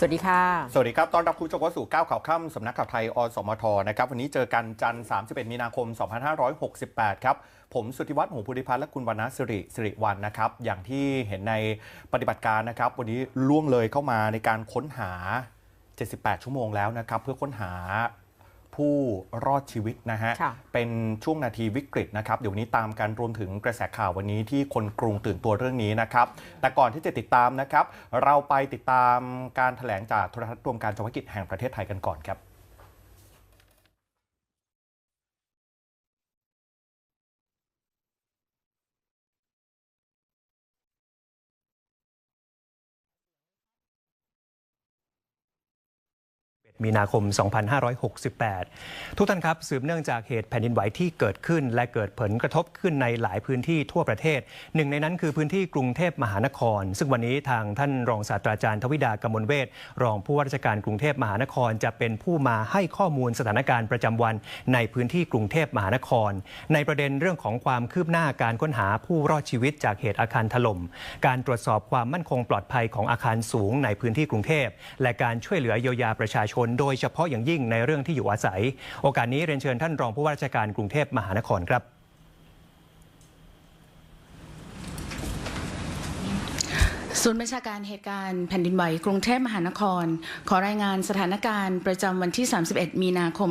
สวัสดีค่ะ สวัสดีครับ ต้อนรับคุณผู้ชมเข้าสู่9ข่าวค่ำสำนักข่าวไทย อสมท นะครับ วันนี้เจอกันจันทร์ 31 มีนาคม 2568 ครับ ผมสุทธิวัฒน์หงส์ภูริพัฒน์และคุณวรรณสิริสิริวัลนะครับ อย่างที่เห็นในปฏิบัติการนะครับ วันนี้ล่วงเลยเข้ามาในการค้นหา 78 ชั่วโมงแล้วนะครับ เพื่อค้นหา ผู้รอดชีวิตนะฮะค่ะเป็นช่วงนาทีวิกฤตนะครับ เดี๋ยววันนี้ตามกันรวมถึงกระแสข่าววันนี้ที่คนกรุงตื่นตัวเรื่องนี้นะครับ แต่ก่อนที่จะติดตามนะครับ เราไปติดตามการถแถลงจากโทรทัศน์รวมการจังหวัดกิจแห่งประเทศไทยกันก่อนครับ มีนาคม 2568 ทุกท่านครับ สืบเนื่องจากเหตุแผ่นดินไหวที่เกิดขึ้น และเกิดผลกระทบขึ้นในหลายพื้นที่ทั่วประเทศ หนึ่งในนั้นคือพื้นที่กรุงเทพมหานคร ซึ่งวันนี้ทางท่านรองศาสตราจารย์ทวิดากมลเวทรองผู้ว่าราชการกรุงเทพมหานคร จะเป็นผู้มาให้ข้อมูลสถานการณ์ประจำวัน ในพื้นที่กรุงเทพมหานคร ในประเด็นเรื่องของความคืบหน้าการค้นหาผู้รอดชีวิตจากเหตุอาคารถล่มการตรวจสอบความมั่นคงปลอดภัยของอาคารสูงในพื้นที่กรุงเทพและการช่วยเหลือเยียวยาประชาชนโดยเฉพาะอย่างยิ่งในเรื่องที่อยู่อาศัย โอกาสนี้เรียนเชิญท่านรองผู้ว่าราชการกรุงเทพมหานครครับศูนย์บัญชาการเหตุการณ์แผ่นดินไหวกรุงเทพมหานคร ขอรายงานสถานการณ์ประจำวันที่ 31 มีนาคม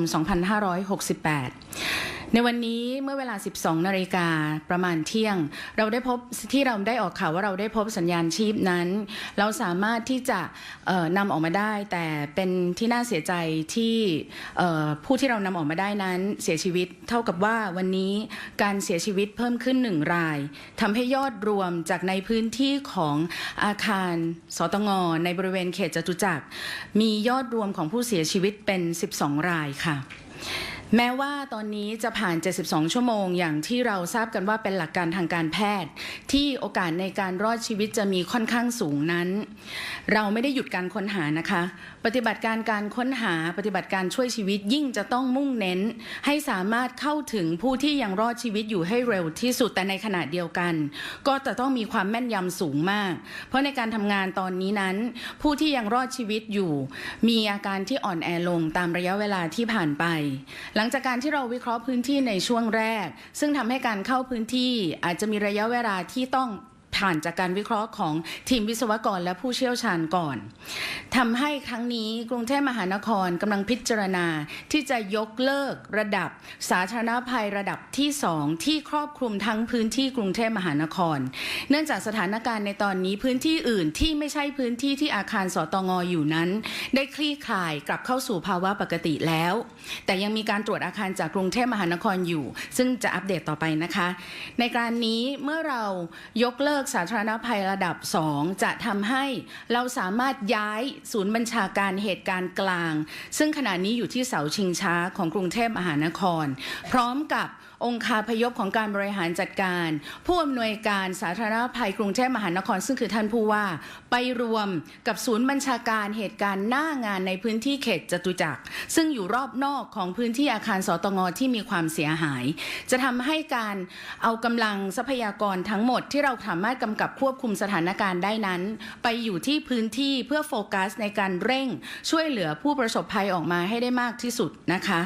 2568 ในวันนี้เมื่อเวลา 12 นาฬิกาประมาณเที่ยง เราได้พบที่เราได้ออกข่าวว่าเราได้พบสัญญาณชีพนั้น เราสามารถที่จะนำออกมาได้ แต่เป็นที่น่าเสียใจที่ผู้ที่เรานำออกมาได้นั้นเสียชีวิต เท่ากับว่าวันนี้การเสียชีวิตเพิ่มขึ้นหนึ่งรายทำให้ยอดรวมจากในพื้นที่ของอาคารสตงในบริเวณเขตจตุจักรมียอดรวมของผู้เสียชีวิตเป็น 12 รายค่ะ แม้ว่าตอนนี้จะผ่าน 72 ชั่วโมง อย่างที่เราทราบกันว่าเป็นหลักการทางการแพทย์ ที่โอกาสในการรอดชีวิตจะมีค่อนข้างสูงนั้น เราไม่ได้หยุดการค้นหานะคะ ปฏิบัติการการค้นหาปฏิบัติการช่วยชีวิตยิ่งจะต้องมุ่งเน้น ให้สามารถเข้าถึงผู้ที่ยังรอดชีวิตอยู่ให้เร็วที่สุดแต่ในขณะเดียวกัน ก็จะต้องมีความแม่นยำสูงมาก เพราะในการทำงานตอนนี้นั้น ผู้ที่ยังรอดชีวิตอยู่ มีอาการที่อ่อนแอลงตามระยะเวลาที่ผ่านไปหลังจากการที่เราวิเคราะห์พื้นที่ในช่วงแรก ซึ่งทำให้การเข้าพื้นที่อาจจะมีระยะเวลาที่ต้อง ผ่านจากการวิเคราะห์ของทีมวิศวกรและผู้เชี่ยวชาญก่อนทำให้ครั้งนี้กรุงเทพมหานครกำลังพิจารณาที่จะยกเลิกระดับสาธารณภัยระดับที่สองที่ครอบคลุมทั้งพื้นที่กรุงเทพมหานคร เนื่องจากสถานการณ์ในตอนนี้พื้นที่อื่นที่ไม่ใช่พื้นที่ที่อาคารสตงอยู่นั้น ได้คลี่คลายกลับเข้าสู่ภาวะปกติแล้ว แต่ยังมีการตรวจอาคารจากกรุงเทพมหานครอยู่ ซึ่งจะอัปเดตต่อไปนะคะ ในการนี้เมื่อเรายกเลิกกสาธารณภัยระดับ 2 จะทำให้เราสามารถย้ายศูนย์บัญชาการเหตุการณ์กลาง ซึ่งขณะนี้อยู่ที่เสาชิงช้าของกรุงเทพมหานคร พร้อมกับ องค์คาพยพของการบริหารจัดการ ผู้อำนวยการสาธารณภัยกรุงเทพมหานครซึ่งคือท่านผู้ว่า ไปรวมกับศูนย์บัญชาการเหตุการณ์หน้างานในพื้นที่เขตจตุจักร ซึ่งอยู่รอบนอกของพื้นที่อาคารสตงที่มีความเสียหาย จะทำให้การเอากำลังทรัพยากรทั้งหมด ที่เราสามารถกำกับควบคุมสถานการณ์ได้นั้น ไปอยู่ที่พื้นที่เพื่อโฟกัสในการเร่งช่วยเหลือผู้ประสบภัยออกมาให้ได้มากที่สุดนะคะ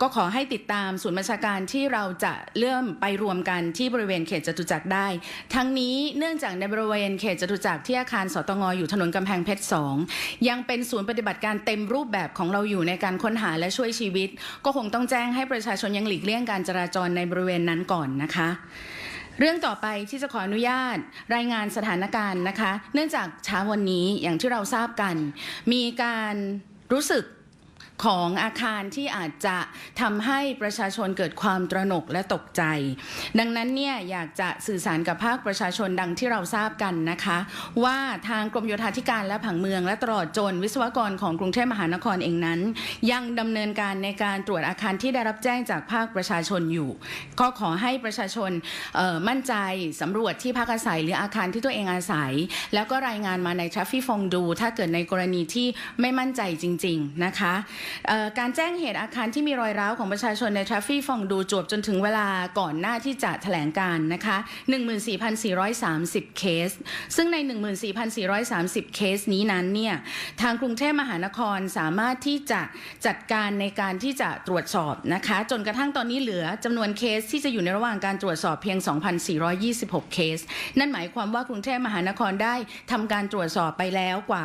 ก็ขอให้ติดตามศูนย์บัญชาการที่ที่เราจะเริ่มไปรวมกันที่บริเวณเขตจตุจักรได้ ทั้งนี้เนื่องจากในบริเวณเขตจตุจักรที่อาคารสตงอยู่ถนนกำแพงเพชร 2 ยังเป็นศูนย์ปฏิบัติการเต็มรูปแบบของเราอยู่ในการค้นหาและช่วยชีวิต ก็คงต้องแจ้งให้ประชาชนยังหลีกเลี่ยงการจราจรในบริเวณนั้นก่อนนะคะเรื่องต่อไปที่จะขออนุญาตรายงานสถานการณ์นะคะ เนื่องจากเช้าวันนี้อย่างที่เราทราบกัน มีการรู้สึก ของอาคารที่อาจจะทำให้ประชาชนเกิดความตระหนกและตกใจ ดังนั้นเนี่ยอยากจะสื่อสารกับภาคประชาชนดังที่เราทราบกันนะคะ ว่าทางกรมโยธาธิการและผังเมือง และตลอดจนวิศวกรของกรุงเทพมหานครเองนั้น ยังดำเนินการในการตรวจอาคารที่ได้รับแจ้งจากภาคประชาชนอยู่ก็ขอให้ประชาชนมั่นใจสำรวจที่พักอาศัยหรืออาคารที่ตัวเองอาศัย แล้วก็รายงานมาใน Traffic ฟงดู ถ้าเกิดในกรณีที่ไม่มั่นใจจริง ๆนะคะการแจ้งเหตุอาคารที่มีรอยร้าวของประชาชนในทราฟฟี่ฟองดูจวบจนถึงเวลาก่อนหน้าที่จะแถลงการนะคะ14,430 เคส ซึ่งใน 14,430 เคสนี้นั้นเนี่ยทางกรุงเทพมหานครสามารถที่จะจัดการในการที่จะตรวจสอบนะคะ จนกระทั่งตอนนี้เหลือจำนวนเคสที่จะอยู่ในระหว่างการตรวจสอบเพียง 2,426 เคส นั่นหมายความว่ากรุงเทพมหานครได้ทำการตรวจสอบไปแล้วกว่า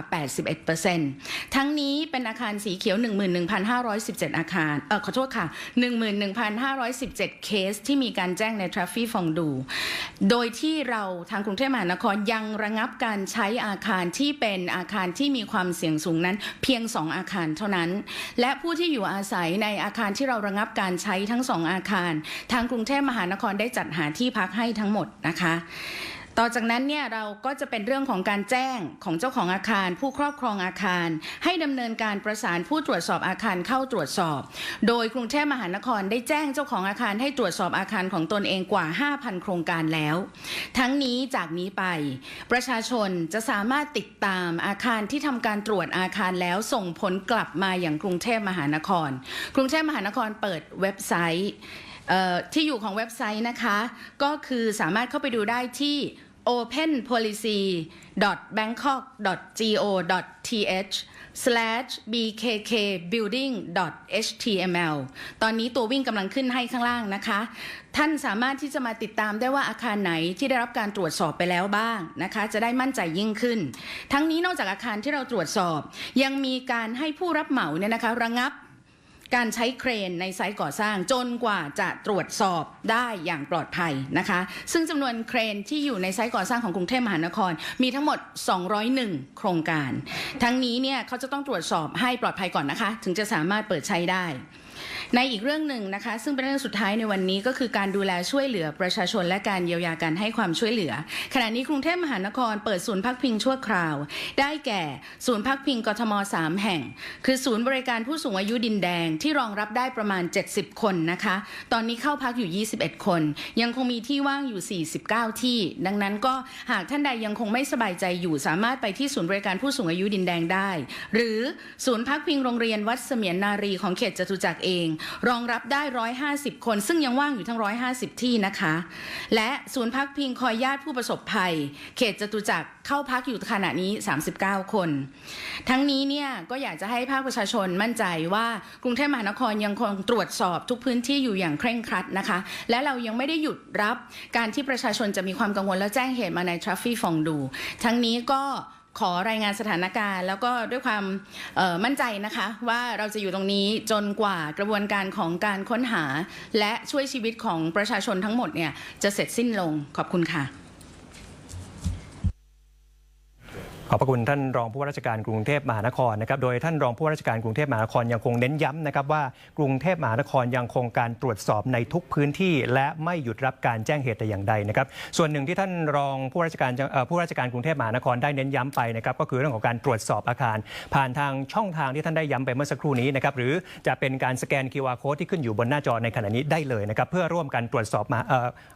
81%ทั้งนี้เป็นอาคารสีเขียว11,517 อาคารเออขอโทษค่ะ 11,517 เคสที่มีการแจ้งในทราฟฟี่ฟองดู โดยที่เราทางกรุงเทพมหานครยังระงับการใช้อาคารที่เป็นอาคารที่มีความเสี่ยงสูงนั้น เพียง 2 อาคารเท่านั้น และผู้ที่อยู่อาศัยในอาคารที่เราระงับการใช้ทั้ง 2 อาคาร ทางกรุงเทพมหานครได้จัดหาที่พักให้ทั้งหมดนะคะ ต่อจากนั้นเนี่ยเราก็จะเป็นเรื่องของการแจ้งของเจ้าของอาคาร ผู้ครอบครองอาคาร ให้ดำเนินการประสานผู้ตรวจสอบอาคารเข้าตรวจสอบ โดยกรุงเทพมหานครได้แจ้งเจ้าของอาคารให้ตรวจสอบอาคารของตนเองกว่า 5,000 โครงการแล้ว ทั้งนี้จากนี้ไป ประชาชนจะสามารถติดตามอาคารที่ทำการตรวจอาคารแล้วส่งผลกลับมาอย่างกรุงเทพมหานคร กรุงเทพมหานครเปิดเว็บไซต์ ที่อยู่ของเว็บไซต์นะคะ ก็คือสามารถเข้าไปดูได้ที่ openpolicy.bangkok.go.th slash bkkbuilding.html ตอนนี้ตัววิ่งกำลังขึ้นให้ข้างล่างนะคะ ท่านสามารถที่จะมาติดตามได้ว่าอาคารไหนที่ได้รับการตรวจสอบไปแล้วบ้างนะคะ จะได้มั่นใจยิ่งขึ้น ทั้งนี้นอกจากอาคารที่เราตรวจสอบ ยังมีการให้ผู้รับเหมาเนี่ยนะคะ ระงับ การใช้เครนในไซต์ก่อสร้างจนกว่าจะตรวจสอบได้อย่างปลอดภัยนะคะ ซึ่งจำนวนเครนที่อยู่ในไซต์ก่อสร้างของกรุงเทพมหานคร มีทั้งหมด 201 โครงการ ทั้งนี้เนี่ยเขาจะต้องตรวจสอบให้ปลอดภัยก่อนนะคะ ถึงจะสามารถเปิดใช้ได้ ในอีกเรื่องหนึ่งนะคะ ซึ่งเป็นเรื่องสุดท้ายในวันนี้ก็คือการดูแลช่วยเหลือประชาชนและการเยียวยาการให้ความช่วยเหลือ ขณะนี้กรุงเทพมหานครเปิดศูนย์พักพิงชั่วคราว ได้แก่ศูนย์พักพิงกทม 3 แห่ง คือศูนย์บริการผู้สูงอายุดินแดงที่รองรับได้ประมาณ 70 คนนะคะ ตอนนี้เข้าพักอยู่ 21 คน ยังคงมีที่ว่างอยู่ 49 ที่ ดังนั้นก็หากท่านใดยังคงไม่สบายใจอยู่สามารถไปที่ศูนย์บริการผู้สูงอายุดินแดงได้ หรือศูนย์พักพิงโรงเรียนวัดเสมียนนารีของเขตจตุจักรเองรองรับได้ 150 คน ซึ่งยังว่างอยู่ทั้ง 150 ที่นะคะ และศูนย์พักพิงคอยญาติผู้ประสบภัย เขตจตุจักรเข้าพักอยู่ขณะนี้ 39 คน ทั้งนี้เนี่ยก็อยากจะให้ภาคประชาชนมั่นใจว่ากรุงเทพมหานครยังคงตรวจสอบทุกพื้นที่อยู่อย่างเคร่งครัดนะคะ และเรายังไม่ได้หยุดรับการที่ประชาชนจะมีความกังวลและแจ้งเหตุมาในทราฟฟี่ฟองดู ทั้งนี้ก็ ขอรายงานสถานการณ์ แล้วก็ด้วยความมั่นใจนะคะว่าเราจะอยู่ตรงนี้จนกว่ากระบวนการของการค้นหา และช่วยชีวิตของประชาชนทั้งหมดเนี่ยจะเสร็จสิ้นลงขอบคุณค่ะ ข อบพระคุณท่านรองผู้ว่าราชการกรุงเทพมหานครนะครับ โดยท่านรองผู้ว่าราชการกรุงเทพมหานครยังคงเน้นย้ำนะครับว่ากรุงเทพมหานครยังคงการตรวจสอบในทุกพื้นที่ และไม่หยุดรับการแจ้งเหตุแต่อย่างใดนะครับ ส่วนหนึ่งที่ท่านรองผู้ว่าราชการผู้ว่าราชการกรุงเทพมหานครได้เน้นย้ำไปนะครับก็คือเรื่องของการตรวจสอบอาคาร ผ่านทางช่องทางที่ท่านได้ย้ำไปเมื่อสักครู่นี้นะครับหรือจะเป็นการสแกน QR code ที่ขึ้นอยู่บนหน้าจอในขณะนี้ได้เลยนะครับเพื่อร่วมกันตรวจสอบ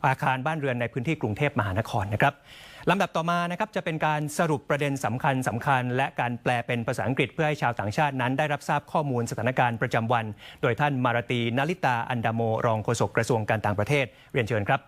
อาคารบ้านเรือนในพื้นที่กรุงเทพมหานครนะครับ ลำดับต่อมานะครับจะเป็นการสรุปประเด็นสำคัญสำคัญ และการแปลเป็นภาษาอังกฤษเพื่อให้ชาวต่างชาตินั้น ได้รับทราบข้อมูลสถานการณ์ประจำวัน โดยท่านมารตีนาริตาอันดามโมรองโฆษกกระทรวงการต่างประเทศเรียนเชิญครับ